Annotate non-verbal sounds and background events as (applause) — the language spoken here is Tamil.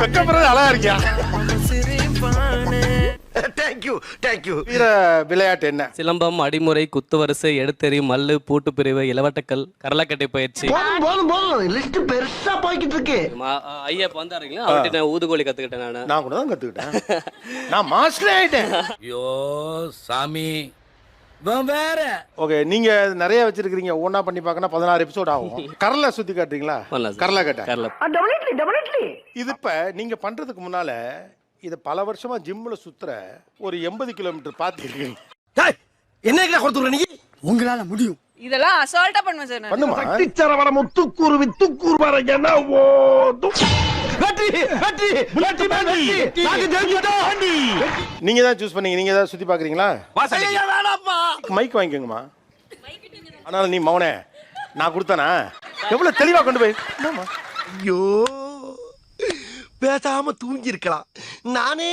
வெக்கப்படுறது அழகா இருக்கியா தேங்க்யூ தேங்க்யூ வீர விளையாட்டு என்ன? சிலம்பம் அடிமுறை குத்துவரிசை எடுத்தெறி மல்லு பூட்டு பிரிவு இளவட்டக்கல் கரலக்கட்டை பயிற்சி. போதும் போதும் லிஸ்ட் பெருசா போய்கிட்டு இருக்கு ஐயா இப்ப வந்தாருங்களா? அவர்கிட்ட நான் ஊதுகோலி கத்துக்கிட்டேன் நானு. நான் கூட தான் கத்துக்கிட்டேன். நான் மாஸ்டர் ஆயிட்டேன். (laughs) ஐயோ சாமி. வேற. ஓகே நீங்க நிறைய வச்சிருக்கீங்க ஒண்ணா பண்ணி பார்க்கணும் பதினாறு எபிசோட் ஆகும். (laughs) கரலை சுத்தி காட்டுறீங்களா. கரலை கட்ட. இது இப்ப நீங்க பண்றதுக்கு முன்னால இது பல வருஷமா ஜிம்ல சுத்துற ஒரு எண்பது கிலோமீட்டர் பார்த்துருக்கீங்க என்ன கொடுத்துற நீ? உங்களால முடியும். இதெல்லாம் அசால்ட்டா பண்ணுவேன் சார் பண்ணுமா? முத்துக்கூறு வித்துக்கூறு வர என்ன ஓதும் வெற்றி வெற்றி வெற்றி வெற்றி. நாங்க ஜெயிச்சிட்டோம். நீங்க தான் சூஸ் பண்ணீங்க. நீங்க தான் சுத்தி பாக்குறீங்களா? வேணாப்பா மைக் வாங்கிக்கோங்கம்மா. ஆனாலும் நீ மௌனே. நான் கொடுத்தனா? எவ்வளவு தெளிவா கொண்டு போய்? ஐயோ பேசாம தூங்கி இருக்கலாம் நானே